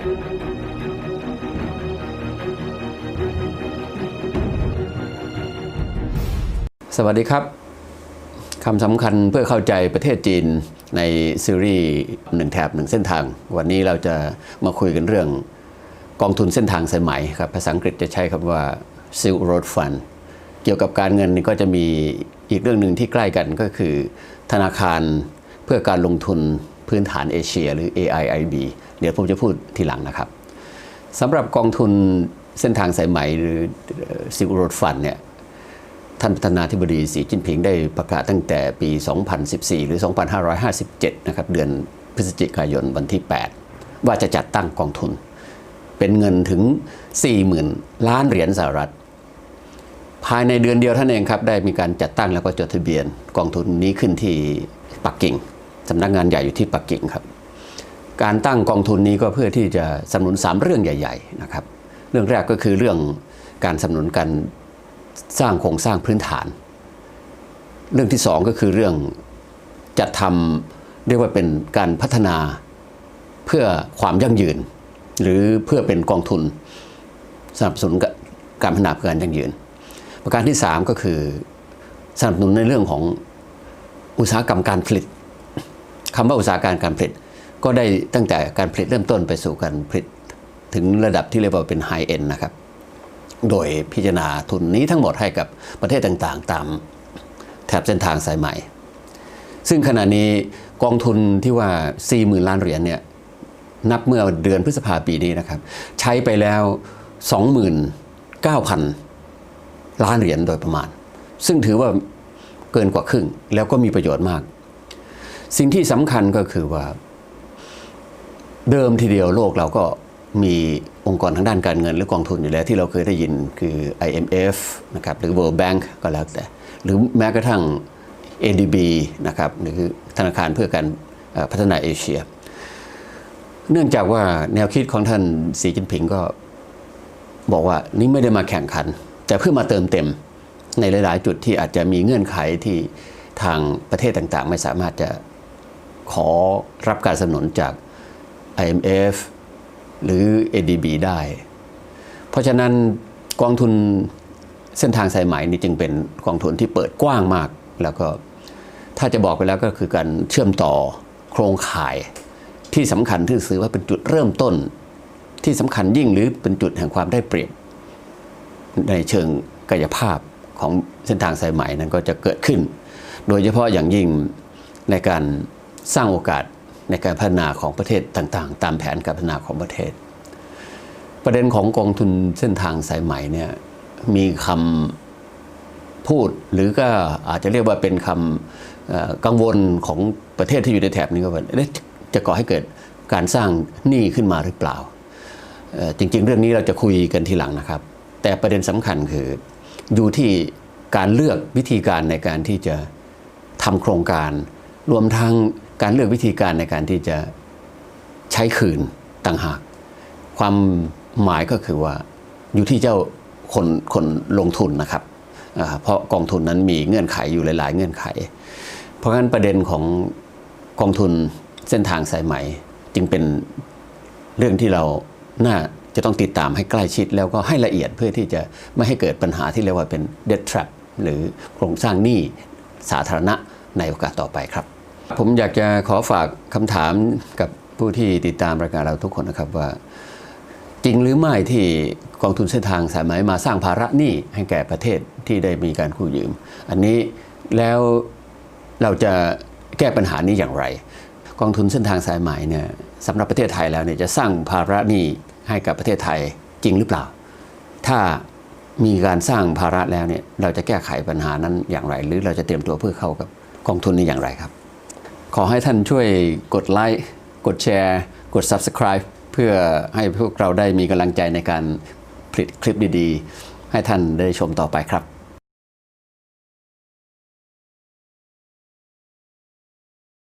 สวัสดีครับคำสำคัญเพื่อเข้าใจประเทศจีนในซีรีส์หนึ่งแถบหนึ่งเส้นทาง วันนี้เราจะมาคุยกันเรื่องกองทุนเส้นทางสายไหมครับภาษาอังกฤษจะใช้คำว่า Silk Road Fund เกี่ยวกับการเงินนี่ก็จะมีอีกเรื่องหนึ่งที่ใกล้กันก็คือ ธนาคารเพื่อการลงทุน พื้นฐานเอเชียหรือ AIIB เดี๋ยวผมจะพูดทีหลังนะครับสำหรับกองทุนเส้นทางสายไหมหรือ Silk Road Fund เนี่ยท่านประธานาธิบดีสีจิ้นผิงได้ประกาศตั้งแต่ปี 2014 หรือ 2557 นะครับเดือนพฤศจิกายนวันที่ 8 ว่าจะจัดตั้งกองทุน เป็นเงินถึง 40,000 ล้านเหรียญสหรัฐ ภายในเดือนเดียวท่านเองครับ ได้มีการจัดตั้งแล้วก็จดทะเบียนกองทุนนี้ขึ้นที่ปักกิ่ง สำนักงานใหญ่อยู่ที่ปักกิ่งครับ การตั้งกองทุนนี้ก็เพื่อที่จะสนับสนุน 3 เรื่องใหญ่ ๆ นะครับ เรื่องแรกก็คือเรื่องการสนับสนุนการสร้างโครงสร้างพื้นฐาน เรื่องที่สองก็คือเรื่องจัดทำเรียกว่าเป็นการพัฒนาเพื่อความยั่งยืน หรือเพื่อเป็นกองทุนสนับสนุนการพัฒนาเพื่อการยั่งยืน ประการที่สามก็คือสนับสนุนในเรื่องของอุตสาหกรรมการผลิต คำว่าอุตสาหกรรมการผลิต ก็ได้ตั้งแต่การผลิตเริ่มต้นไปสู่การผลิตถึงระดับที่เรียกว่าเป็นไฮเอ็นนะครับ โดยพิจารณาทุนนี้ทั้งหมดให้กับประเทศต่างๆ ตามแถบเส้นทางสายใหม่ ซึ่งขณะนี้กองทุนที่ว่า 40,000 ล้านเหรียญเนี่ยนับเมื่อเดือนพฤษภาปีนี้นะครับ ใช้ไปแล้ว 29,000 ล้านเหรียญโดยประมาณ ซึ่งถือว่าเกินกว่าครึ่งแล้วก็มีประโยชน์มาก สิ่งที่สำคัญก็คือว่า เดิมทีเดียวโลกเราก็มีองค์กรทางด้านการเงินหรือกองทุนอยู่แล้วที่เราเคยได้ยินคือ IMF นะครับหรือ World Bank ก็แล้วแต่ หรือแม้กระทั่ง ADB นะครับหรือธนาคารเพื่อการพัฒนาเอเชีย เนื่องจากว่าแนวคิดของท่านสีจิ้นผิงก็บอกว่านี่ไม่ได้มาแข่งขัน แต่เพื่อมาเติมเต็มในหลาย ๆ จุดที่อาจจะมีเงื่อนไขที่ทางประเทศต่าง ๆ ไม่สามารถจะ ขอรับการสนับสนุนจาก IMF หรือ ADB ได้ เพราะฉะนั้นกองทุนเส้นทางสายไหมนี่จึงเป็นกองทุนที่เปิดกว้างมาก แล้วก็ถ้าจะบอกไปแล้วก็คือการเชื่อมต่อโครงข่ายที่สำคัญที่ซื้อว่าเป็นจุดเริ่มต้นที่สำคัญยิ่งหรือเป็นจุดแห่งความได้เปรียบ ในเชิงกายภาพของเส้นทางสายไหมนั้นก็จะเกิดขึ้น โดยเฉพาะอย่างยิ่งในการ สร้างโอกาสในการพัฒนาของประเทศต่างๆ ตามแผนการพัฒนาของประเทศ ประเด็นของกองทุนเส้นทางสายไหม่เนี่ยมีคำพูดหรือก็อาจจะเรียกว่าเป็นคำกังวลของประเทศที่อยู่ในแถบนี้ก็ว่าจะก่อให้เกิดการสร้างหนี้ขึ้นมาหรือเปล่า จริง ๆ เรื่องนี้เราจะคุยกันทีหลังนะครับ แต่ประเด็นสำคัญคืออยู่ที่การเลือกวิธีการในการที่จะทำโครงการ รวมทั้ง การเลือกวิธีการในการที่จะใช้คืนต่างหาก ความหมายก็คือว่าอยู่ที่เจ้าคนคนลงทุนนะครับเพราะกองทุนนั้นมีเงื่อนไขอยู่หลาย ๆ เงื่อนไข เพราะฉะนั้นประเด็นของกองทุนเส้นทางสายไหมจึงเป็นเรื่องที่เราน่าจะต้องติดตามให้ใกล้ชิดแล้วก็ให้ละเอียดเพื่อที่จะไม่ให้เกิดปัญหาที่เรียกว่าเป็น debt trap หรือโครงสร้างหนี้สาธารณะในโอกาสต่อไปครับ ผมอยากจะขอฝากคำถามกับผู้ที่ติดตามรายการเราทุกคนนะครับว่า จริงหรือไม่ที่กองทุนเส้นทางสายไหมมาสร้างภาระหนี้ให้แก่ประเทศที่ได้มีการกู้ยืม อันนี้แล้วเราจะแก้ปัญหานี้อย่างไร กองทุนเส้นทางสายไหมเนี่ยสำหรับประเทศไทยแล้วเนี่ยจะสร้างภาระหนี้ให้กับประเทศไทยจริงหรือเปล่า ถ้ามีการสร้างภาระแล้วเนี่ยเราจะแก้ไขปัญหานั้นอย่างไร หรือเราจะเตรียมตัวเพื่อเข้ากับกองทุนนี้อย่างไรครับ ขอให้ท่านช่วยกดไลค์กดแชร์ กด Subscribe เพื่อให้พวกเราได้มีกำลังใจในการผลิตคลิปดีๆ ให้ท่านได้ชมต่อไปครับ